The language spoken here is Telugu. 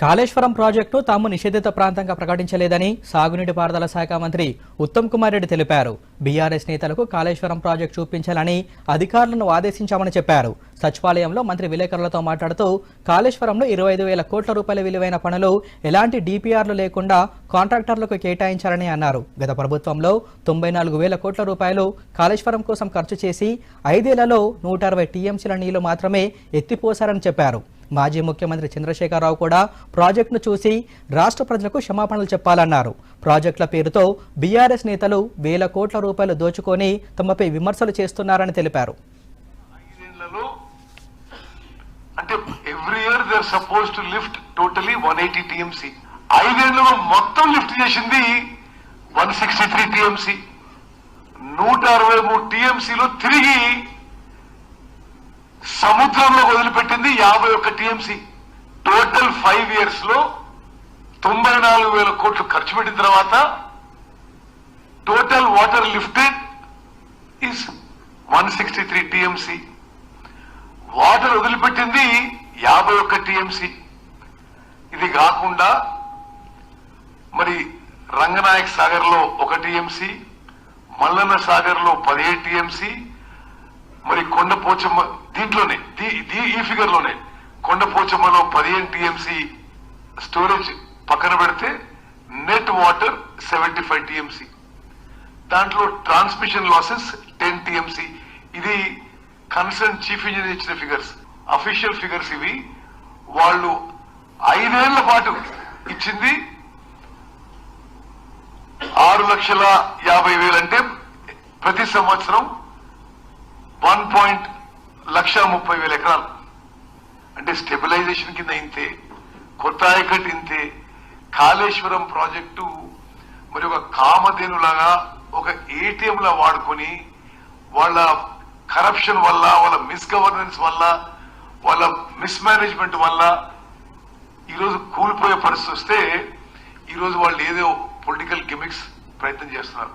కాళేశ్వరం ప్రాజెక్టు తాము నిషేధిత ప్రాంతంగా ప్రకటించలేదని సాగునీటి పారుదల శాఖ మంత్రి ఉత్తమ్ కుమార్ రెడ్డి తెలిపారు. బీఆర్ఎస్ నేతలకు కాళేశ్వరం ప్రాజెక్టు చూపించాలని అధికారులను ఆదేశించామని చెప్పారు. సచివాలయంలో మంత్రి విలేకరులతో మాట్లాడుతూ కాళేశ్వరంలో ఇరవై ఐదు వేల కోట్ల రూపాయల విలువైన పనులు ఎలాంటి డిపిఆర్లు లేకుండా కాంట్రాక్టర్లకు కేటాయించారని అన్నారు. గత ప్రభుత్వంలో తొంభై నాలుగు వేల కోట్ల రూపాయలు కాళేశ్వరం కోసం ఖర్చు చేసి ఐదేళ్ళలో నూట అరవై టీఎంసీల నీళ్ళు మాత్రమే ఎత్తిపోశారని చెప్పారు. మాజీ ముఖ్యమంత్రి చంద్రశేఖరరావు కూడా ప్రాజెక్టును చూసి రాష్ట్ర ప్రజలకు క్షమాపణలు చెప్పాలన్నారు. ప్రాజెక్టుల పేరుతో బీఆర్ఎస్ నేతలు వేల కోట్ల రూపాయలు దోచుకొని తమపై విమర్శలు చేస్తున్నారని తెలిపారు. అంటే every year they suppose to lift totally one eighty TMC ఐదేళ్ళలో మొత్తం లిఫ్ట్ చేసింది వన్ సిక్స్టీ త్రీ టీఎంసీ నూట అరవై మూడు టీఎంసీలో తిరిగి సముద్రంలో వదిలిపెట్టింది యాభై ఒక్క టీఎంసీ. టోటల్ ఫైవ్ ఇయర్స్లో తొంభై నాలుగు వేల కోట్లు ఖర్చు పెట్టిన తర్వాత total water lifted is one sixty three TMC. Water వదిలిపెట్టింది యాభై ఒక్క టీఎంసీ. ఇది కాకుండా మరి రంగనాయక్ సాగర్లో ఒక టీఎంసీ మల్లన్న సాగర్లో పదిహేడు టీఎంసీ కొండ పోచమ్మ దీంట్లోనే ఈ ఫిగర్లోనే కొండపోచమ్మలో పదిహేను టీఎంసీ స్టోరేజ్ పక్కన పెడితే net water seventy five TMC. దాంట్లో ట్రాన్స్మిషన్ లాసెస్ టెన్ టీఎంసీ. ఇది కన్సర్న్ చీఫ్ ఇంజనీర్ ఇచ్చిన ఫిగర్స్ అఫీషియల్ ఫిగర్స్ ఇవి. వాళ్ళు ఐదేళ్ళ పాటు ఇచ్చింది ఆరు లక్షల యాభై వేలు అంటే ప్రతి సంవత్సరం వన్ పాయింట్ లక్ష ముప్పై వేల ఎకరాలు. అంటే స్టెబిలైజేషన్ కింద ఇంతే కొత్త ఆయకట్ ఇంతే కాళేశ్వరం ప్రాజెక్టు మరి ఒక కామధేనులాగా ఒక ఏటీఎం లా వాడుకొని వాళ్ళ కరప్షన్ వల్ల వాళ్ళ మిస్గవర్నెన్స్ వల్ల వాళ్ళ మిస్మేనేజ్మెంట్ వల్ల ఈరోజు కూలిపోయే పరిస్థితి వస్తే ఈరోజు వాళ్ళు ఏదో పొలిటికల్ గిమిక్స్ ప్రయత్నం చేస్తున్నారు.